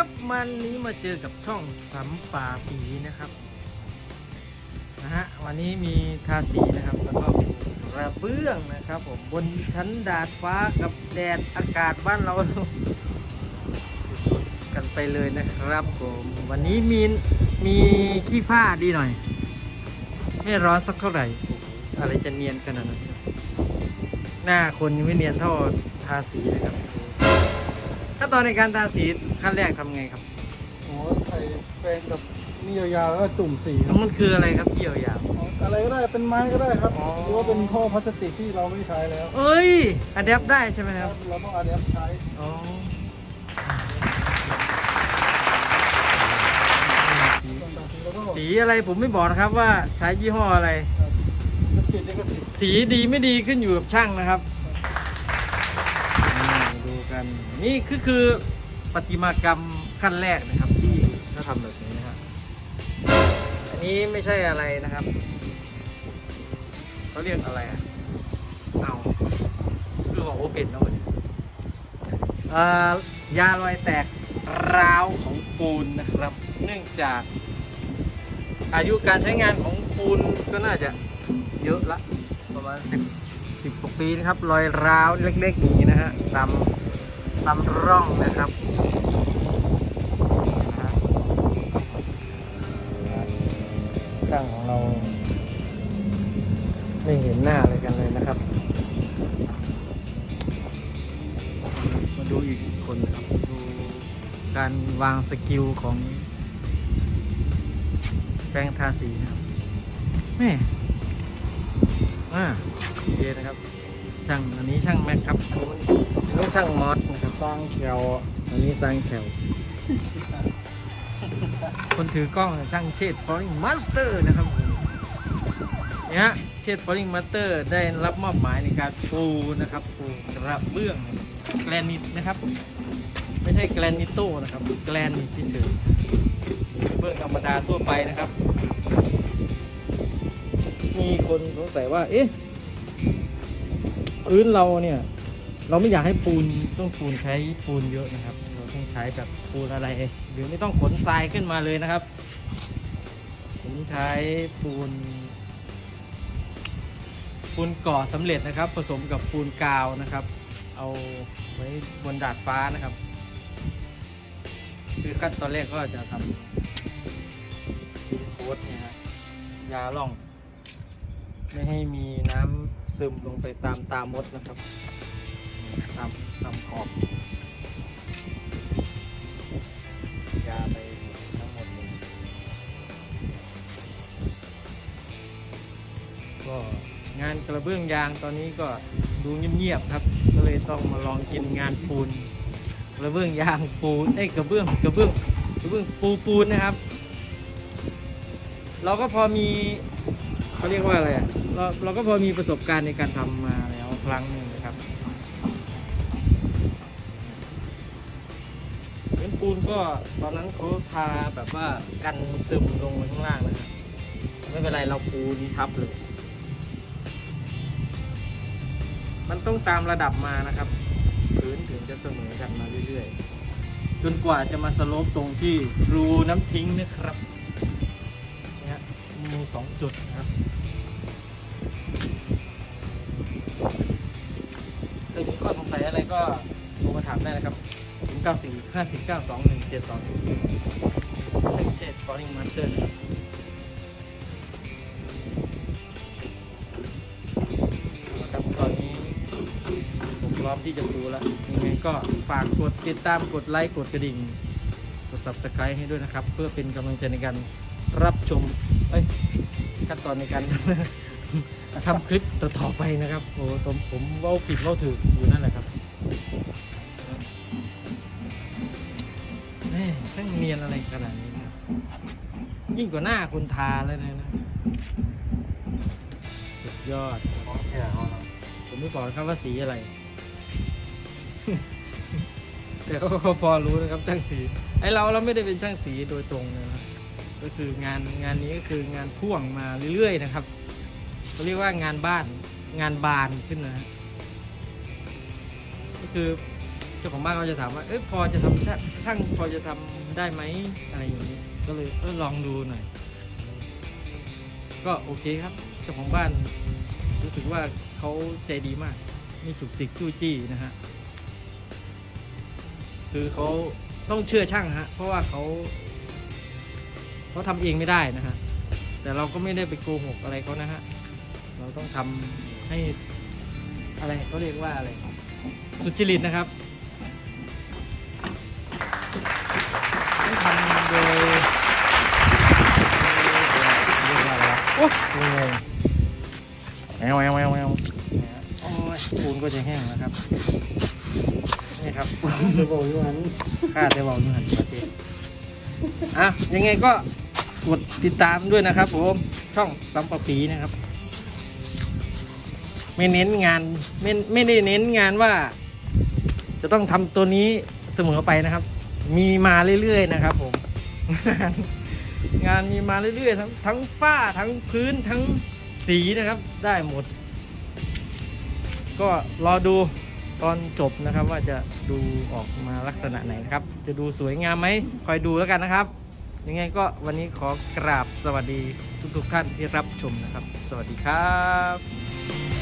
ครับวันนี้มาเจอกับช่องสัมป่าผีนะครับนะฮะวันนี้มีทาสีนะครับแล้วก็กระเบื้องนะครับผมบนชั้นดาดฟ้ากับแดดอากาศบ้านเรา กันไปเลยนะครับผมวันนี้มีมีขี้ผ้าดีหน่อย ไม่ร้อนสักเท่าไหร่ อะไรจะเนียนขนาดนั้นหน้าคนยังไม่เนียนเท่าทาสีเลยครับ นตอนในการทาสีขั้นแรกทำไงครับโอ้ใส่แปรงกับนี่ยาวๆแล้วก็จุ่มสีครับมันคืออะไรครับที่ยาวอะไรก็ได้เป็นไม้ก็ได้ครับอ๋อหรือว่าเป็นท่อพลาสติกที่เราไม่ใช้แล้วๆเอ้ยอะแดปได้ใช่ไหมครับเราต้องอาแดปใช้อ๋อตอนทีเราก็สีอะไรผมไม่บอกนะครับว่าใช้ยี่ห้ออะไร จะติดลิขสิทธิ์สีดีไม่ดีขึ้นอยู่กับช่างนะครับนี่ ดูกัน นี่คือคือประติมากรรมขั้นแรกนะครับ ที่เขาทำแบบนี้นะครับอันนี้ไม่ใช่อะไรนะครับเขาเรียกอะไรอะเอาคือของโอเปนนะวันนี้อ่ายารอยแตกร้าวของปูนนะครับ เนื่องจากอายุการใช้งานของปูนก็น่าจะเยอะละประมาณสิบสิบกว่าปีนะครับ รอยร้าวเล็กๆอย่างนี้นะฮะตาม ตามร่องนะครับช่างของเรา ไม่เห็นหน้าอะไรกันเลยนะครับ มาดูอีกคนนะครับดูการวางสกิลของแปรงทาสีนะครับแม่อ่าโอเคนะครับ ช่างอันนี้ช่างแม็กครับอันนี้ช่างมอสนะครับสร้างแถวอันนี้สร้างแถวคนถือกล้องช่างเชษฟอร์ i งมาสเตอร์นะครับผมเนี่ยฮะเชษฟอร์ i งมาสเตอร์ได้รับมอบหมายในการปูนะครับปูกระเบื้องแกรนิตนะครับ ไม่ใช่แกรนิตโต้นะครับแกรนิตที่เฉยเบื้องธรรมดาทั่วไปนะครับ มีคนสงสัยว่าเอ๊ะ พื้นเราเนี่ย เราไม่อยากให้ปูนต้องปูนใช้ปูนเยอะนะครับ เราต้องใช้แบบปูนอะไรหรือไม่ต้องขนทรายขึ้นมาเลยนะครับ ผมใช้ปูน ปูนก่อสำเร็จนะครับ ผสมกับปูนกาวนะครับ เอาไว้บนดาดฟ้านะครับ คือขั้นตอนแรกก็จะทำโค้ดนะฮะยาล่อง ไม่ให้มีน้ำ ซึมลงไปตามตามดนะครับ ตามตามขอบยาไปทั้งหมดเลยก็งานกระเบื้องยางตอนนี้ก็ดูเงียบๆครับ ก็เลยต้องมาลองกินงานปูนกระเบื้องยางปูนไอ้ยกระเบื้องกระเบื้องกระเบื้องปูปูนนะครับ เราก็พอมี เขาเรียกว่าอะไรเราเราก็พอมีประสบการณ์ในการทำมาแล้วครั้งหนึ่งนะครับเป็นปูนก็ตอนนั้นเขาทาแบบว่ากันซึมลงข้างล่างนะครับไม่เป็นไรเราปูนทับเลยมันต้องตามระดับมานะครับพื้นถึงจะเสมอกันมาเรื่อยๆ จนกว่าจะมาสโลปตรงที่รูน้ำทิ้งนะครับ มีสองจุดนะครับถ้ามีข้อสงสัยอะไรก็โทรมาถามได้นะครับ0 9 4 5 4 9 2 1 7 2เช็คเช็คฟอร์ริงมาสเตอร์นะครับเอาละครับตอนนี้ผมพร้อมที่จะดูแล้วยังไงก็ฝากกดติดตามกดไลค์กดกระดิ่งกด subscribe ให้ด้วยนะครับ เพื่อเป็นกำลังใจในการ รับชมเอ้ยขั้นตอนในการ ทำคลิปต่อๆไปนะครับโอ้ผมผมเว่าผิดเว่าถูกอยู่นั่นแหละครับแม่ช่างเนียนอะไรขนาดนี้นะครับยิ่งกว่าหน้าคุณทาเลยนะนะสุดยอด ผมไม่บอกครับว่าสีอะไร แต่เขาก็พอรู้นะครับช่างสี ไอเราเราไม่ได้เป็นช่างสีโดยตรงนะครับ ก็คืองานงานนี้ก็คืองานพ่วงมาเรื่อยๆนะครับเขาเรียกว่างานบ้านงานบานขึ้นนะฮะก็คือเจ้าของบ้านเขาจะถามว่าเอ้ยพอจะทำช่างช่างพอจะทำได้ไหมอะไรอย่างนี้ก็เลยเออลองดูหน่อย ก็โอเคครับ เจ้าของบ้านรู้สึกว่าเขาใจดีมากม่จุกจิกจู้จี้นะฮะคือเขาต้องเชื่อช่างฮะเพราะว่าเขา เขาทำเองไม่ได้นะฮะแต่เราก็ไม่ได้ไปโกหกอะไรเขานะฮะเราต้องทำให้อะไรเขาเรียกว่าอะไรสุจริตนะครับต้องทำโดยเรียกว่าอะไรวะโอ้งงแมวแมวแมวแมวเนี่ยฮะโอ้ยปูนก็จะแห้งแล้วครับนี่ครับจะบอกอย่างนั้นค่าได้บอกอยู่หันประเทศ อะยังไงก็กดติดตามด้วยนะครับผมช่องซัมปะปีนะครับ ไม่เน้นงานไม่ไม่ได้เน้นงานว่า จะต้องทำตัวนี้เสมอไปนะครับ มีมาเรื่อยๆนะครับ ผมงานงานมีมาเรื่อยๆ ทั้งทั้งฝ้าทั้งพื้นทั้งสีนะครับ ได้หมด ก็รอดู ตอนจบนะครับว่าจะดูออกมาลักษณะไหนนะครับ จะดูสวยงามไหมคอยดูแล้วกันนะครับ ยังไงก็วันนี้ขอกราบสวัสดีทุกๆท่านที่รับชมนะครับ สวัสดีครับ